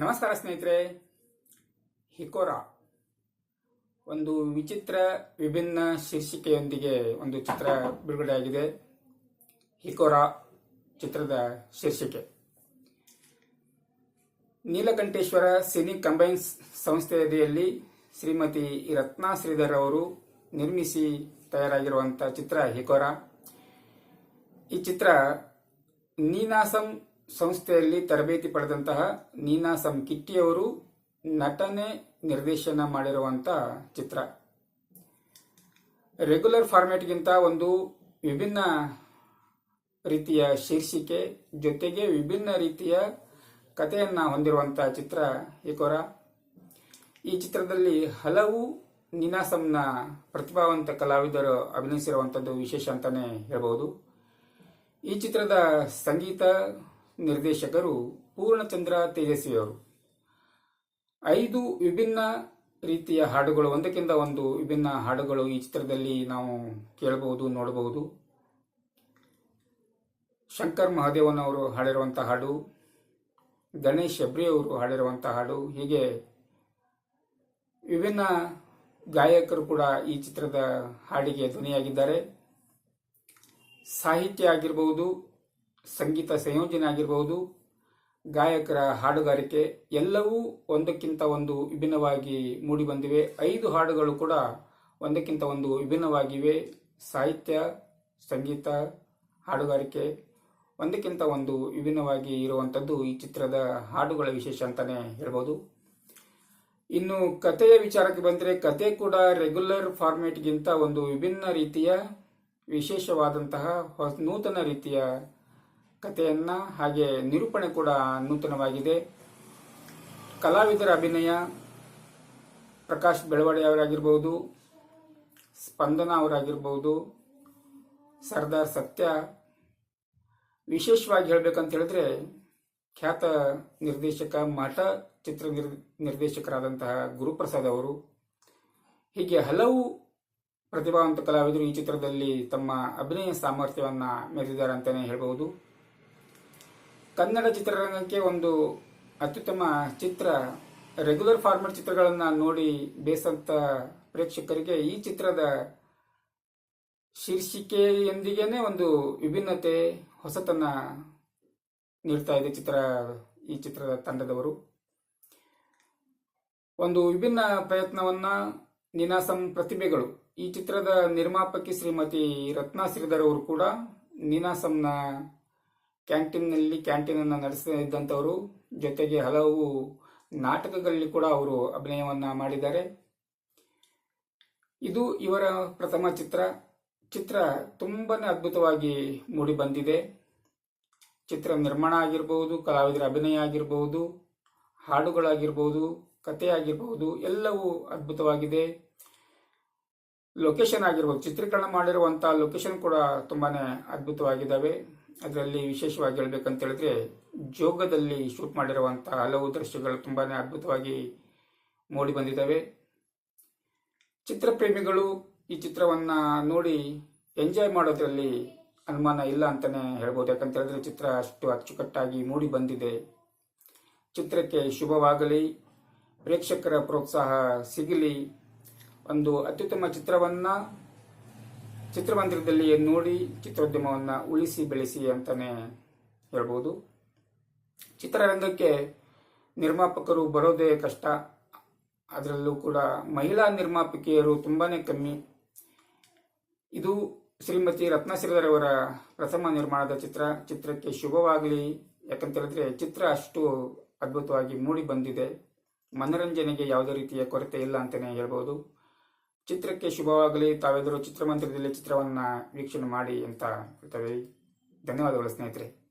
ನಮಸ್ಕಾರ ಸ್ನೇಹಿತರೆ. ಹಿಕೋರಾ. ಒಂದು ವಿಚಿತ್ರ, ವಿಭಿನ್ನ ಶೀರ್ಷಿಕೆಯೊಂದಿಗೆ ಒಂದು ಚಿತ್ರ ಬಿಡುಗಡೆಯಾಗಿದೆ. ಹಿಕೋರಾ ಚಿತ್ರದ ಶೀರ್ಷಿಕೆ. ನೀಲಕಂಠೇಶ್ವರ ಸಿನಿ ಕಂಬೈನ್ಸ್ ಸಂಸ್ಥೆಯಲ್ಲಿ ಶ್ರೀಮತಿ ರತ್ನಾ ಶ್ರೀಧರ್ ಅವರು ನಿರ್ಮಿಸಿ ತಯಾರಾಗಿರುವಂತಹ ಚಿತ್ರ ಹಿಕೋರಾ. ಈ ಚಿತ್ರ ನೀನಾಸಂ ಸಂಸ್ಥೆಯಲ್ಲಿ ತರಬೇತಿ ಪಡೆದಂತಹ ನೀನಾಸಂ ಕಿಟ್ಟಿಯವರು ನಟನೆ ನಿರ್ದೇಶನ ಮಾಡಿರುವಂತಹ ಚಿತ್ರ. ರೆಗ್ಯುಲರ್ ಫಾರ್ಮ್ಯಾಟ್ಗಿಂತ ಒಂದು ವಿಭಿನ್ನ ರೀತಿಯ ಶೀರ್ಷಿಕೆ ಜೊತೆಗೆ ವಿಭಿನ್ನ ರೀತಿಯ ಕಥೆಯನ್ನ ಹೊಂದಿರುವಂತಹ ಚಿತ್ರ ಏಕೋರ ಈ ಚಿತ್ರದಲ್ಲಿ ಹಲವು ನೀನಾಸಂನ ಪ್ರತಿಭಾವಂತ ಕಲಾವಿದರು ಅಭಿನಯಿಸಿರುವಂಥದ್ದು ವಿಶೇಷ ಅಂತಾನೆ ಹೇಳ್ಬೋದು ಈ ಚಿತ್ರದ ಸಂಗೀತ ನಿರ್ದೇಶಕರು ಪೂರ್ಣಚಂದ್ರ ತೇಜಸ್ವಿ ಅವರು ಐದು ವಿಭಿನ್ನ ರೀತಿಯ ಹಾಡುಗಳು, ಒಂದಕ್ಕಿಂತ ಒಂದು ವಿಭಿನ್ನ ಹಾಡುಗಳು ಈ ಚಿತ್ರದಲ್ಲಿ ನಾವು ಕೇಳಬಹುದು, ನೋಡಬಹುದು. ಶಂಕರ್ ಮಹಾದೇವನ್ ಅವರು ಹಾಡಿರುವಂತಹ ಹಾಡು, ಗಣೇಶ್ ಹೆಬ್ರಿ ಅವರು ಹಾಡಿರುವಂತಹ ಹಾಡು, ಹೀಗೆ ವಿಭಿನ್ನ ಗಾಯಕರು ಕೂಡ ಈ ಚಿತ್ರದ ಹಾಡಿಗೆ ಧ್ವನಿಯಾಗಿದ್ದಾರೆ. ಸಾಹಿತ್ಯ ಆಗಿರಬಹುದು ಸಂಗೀತ ಸಂಯೋಜನೆ ಆಗಿರಬಹುದು, ಗಾಯಕರ ಹಾಡುಗಾರಿಕೆ, ಎಲ್ಲವೂ ಒಂದಕ್ಕಿಂತ ಒಂದು ವಿಭಿನ್ನವಾಗಿ ಮೂಡಿಬಂದಿವೆ ಐದು ಹಾಡುಗಳು ಕೂಡ ಒಂದಕ್ಕಿಂತ ಒಂದು ವಿಭಿನ್ನವಾಗಿವೆ. ಸಾಹಿತ್ಯ, ಸಂಗೀತ, ಹಾಡುಗಾರಿಕೆ ಒಂದಕ್ಕಿಂತ ಒಂದು ವಿಭಿನ್ನವಾಗಿ ಇರುವಂಥದ್ದು ಈ ಚಿತ್ರದ ಹಾಡುಗಳ ವಿಶೇಷ ಅಂತಾನೆ ಹೇಳ್ಬೋದು. ಇನ್ನು ಕಥೆಯ ವಿಚಾರಕ್ಕೆ ಬಂದರೆ ಕತೆ ಕೂಡ ರೆಗ್ಯುಲರ್ ಫಾರ್ಮೇಟ್ಗಿಂತ ಒಂದು ವಿಭಿನ್ನ ರೀತಿಯ, ವಿಶೇಷವಾದಂತಹ ಹೊಸ, ನೂತನ ರೀತಿಯ ಕಥೆಯನ್ನ ಹಾಗೆ ನಿರೂಪಣೆ ಕೂಡ ನೂತನವಾಗಿದೆ. ಕಲಾವಿದರ ಅಭಿನಯ, ಪ್ರಕಾಶ್ ಬೆಳವಡೆ ಅವರಾಗಿರ್ಬೋದು, ಸ್ಪಂದನ ಅವರಾಗಿರ್ಬೋದು, ಸರ್ದಾರ್ ಸತ್ಯ. ವಿಶೇಷವಾಗಿ ಹೇಳಬೇಕಂತ ಹೇಳಿದ್ರೆ ಖ್ಯಾತ ನಿರ್ದೇಶಕ, ಮಠ ಚಿತ್ರ ನಿರ್- ನಿರ್ದೇಶಕರಾದಂತಹ ಗುರುಪ್ರಸಾದ್ ಅವರು, ಹೀಗೆ ಹಲವು ಪ್ರತಿಭಾವಂತ ಕಲಾವಿದರು ಈ ಚಿತ್ರದಲ್ಲಿ ತಮ್ಮ ಅಭಿನಯ ಸಾಮರ್ಥ್ಯವನ್ನ ಮೆರೆದಿದ್ದಾರೆ ಅಂತಾನೆ ಹೇಳ್ಬಹುದು. ಕನ್ನಡ ಚಿತ್ರರಂಗಕ್ಕೆ ಒಂದು ಅತ್ಯುತ್ತಮ ಚಿತ್ರ ರೆಗ್ಯುಲರ್ ಫಾರ್ಮೆಟ್ ಚಿತ್ರಗಳನ್ನ ನೋಡಿ ಬೇಸಂತ ಪ್ರೇಕ್ಷಕರಿಗೆ ಈ ಚಿತ್ರದ ಶೀರ್ಷಿಕೆಯೊಂದಿಗೇನೆ ಒಂದು ವಿಭಿನ್ನತೆ ಹೊಸತನ ನೀಡ್ತಾ ಇದೆ ಚಿತ್ರ, ಈ ಚಿತ್ರದ ತಂಡದವರು. ಒಂದು ವಿಭಿನ್ನ ಪ್ರಯತ್ನವನ್ನ ನಿನಾಸಂ ಪ್ರತಿಭೆಗಳು. ಈ ಚಿತ್ರದ ನಿರ್ಮಾಪಕಿ ಶ್ರೀಮತಿ ರತ್ನಾ ಶ್ರೀಧರ್ ಅವರು ಕೂಡ ನೀನಾಸಂನ ಕ್ಯಾಂಟೀನ್ನಲ್ಲಿ ಕ್ಯಾಂಟೀನ್ ಅನ್ನು ನಡೆಸಿದಂಥವರು ಜೊತೆಗೆ ಹಲವು ನಾಟಕಗಳಲ್ಲಿ ಕೂಡ ಅವರು ಅಭಿನಯವನ್ನು ಮಾಡಿದ್ದಾರೆ. ಇದು ಇವರ ಪ್ರಥಮ ಚಿತ್ರ. ಚಿತ್ರ ತುಂಬಾ ಅದ್ಭುತವಾಗಿ ಮೂಡಿ ಬಂದಿದೆ. ಚಿತ್ರ ನಿರ್ಮಾಣ ಆಗಿರಬಹುದು ಕಲಾವಿದರ ಅಭಿನಯ ಆಗಿರಬಹುದು ಹಾಡುಗಳಾಗಿರ್ಬೋದು ಕಥೆ ಆಗಿರಬಹುದು ಎಲ್ಲವೂ ಅದ್ಭುತವಾಗಿದೆ. ಲೊಕೇಶನ್ ಆಗಿರ್ಬೋದು, ಚಿತ್ರೀಕರಣ ಮಾಡಿರುವಂತಹ ಲೊಕೇಶನ್ ಕೂಡ ತುಂಬಾನೇ ಅದ್ಭುತವಾಗಿದ್ದಾವೆ. ಅದರಲ್ಲಿ ವಿಶೇಷವಾಗಿ ಹೇಳ್ಬೇಕಂತ ಹೇಳಿದ್ರೆ, ಜೋಗದಲ್ಲಿ ಶೂಟ್ ಮಾಡಿರುವಂಥ ಹಲವು ದೃಶ್ಯಗಳು ತುಂಬಾ ಅದ್ಭುತವಾಗಿ ಮೂಡಿ ಬಂದಿದ್ದಾವೆ. ಚಿತ್ರಪ್ರೇಮಿಗಳು ಈ ಚಿತ್ರವನ್ನ ನೋಡಿ ಎಂಜಾಯ್ ಮಾಡೋದ್ರಲ್ಲಿ ಅನುಮಾನ ಇಲ್ಲ ಅಂತಾನೆ ಹೇಳ್ಬೋದು. ಯಾಕಂತ ಹೇಳಿದ್ರೆ ಚಿತ್ರ ಅಷ್ಟು ಅಚ್ಚುಕಟ್ಟಾಗಿ ಮೂಡಿ ಬಂದಿದೆ. ಚಿತ್ರಕ್ಕೆ ಶುಭವಾಗಲಿ, ಪ್ರೇಕ್ಷಕರ ಪ್ರೋತ್ಸಾಹ ಸಿಗಲಿ. ಒಂದು ಅತ್ಯುತ್ತಮ ಚಿತ್ರವನ್ನ ಚಿತ್ರಮಂದಿರದಲ್ಲಿ ನೋಡಿ ಚಿತ್ರೋದ್ಯಮವನ್ನ ಉಳಿಸಿ ಬೆಳೆಸಿ ಅಂತಾನೆ ಹೇಳ್ಬೋದು. ಚಿತ್ರರಂಗಕ್ಕೆ ನಿರ್ಮಾಪಕರು ಬರೋದೇ ಕಷ್ಟ. ಅದರಲ್ಲೂ ಕೂಡ ಮಹಿಳಾ ನಿರ್ಮಾಪಕಿಯರು ತುಂಬಾನೇ ಕಮ್ಮಿ. ಇದು ಶ್ರೀಮತಿ ರತ್ನ ಶ್ರೀಧರ್ ಅವರ ಪ್ರಥಮ ನಿರ್ಮಾಣದ ಚಿತ್ರ. ಚಿತ್ರಕ್ಕೆ ಶುಭವಾಗಲಿ. ಯಾಕಂತ ಹೇಳಿದ್ರೆ ಚಿತ್ರ ಅಷ್ಟು ಅದ್ಭುತವಾಗಿ ಮೂಡಿ ಬಂದಿದೆ. ಮನರಂಜನೆಗೆ ಯಾವುದೇ ರೀತಿಯ ಕೊರತೆ ಇಲ್ಲ ಅಂತಲೇ ಹೇಳ್ಬೋದು. ಚಿತ್ರಕ್ಕೆ ಶುಭವಾಗಲಿ. ತಾವೆಲ್ಲರೂ ಚಿತ್ರಮಂದಿರದಲ್ಲಿ ಚಿತ್ರವನ್ನ ವೀಕ್ಷಣೆ ಮಾಡಿ ಅಂತ ಹೇಳ್ತೇವೆ ಧನ್ಯವಾದಗಳು ಸ್ನೇಹಿತರೆ.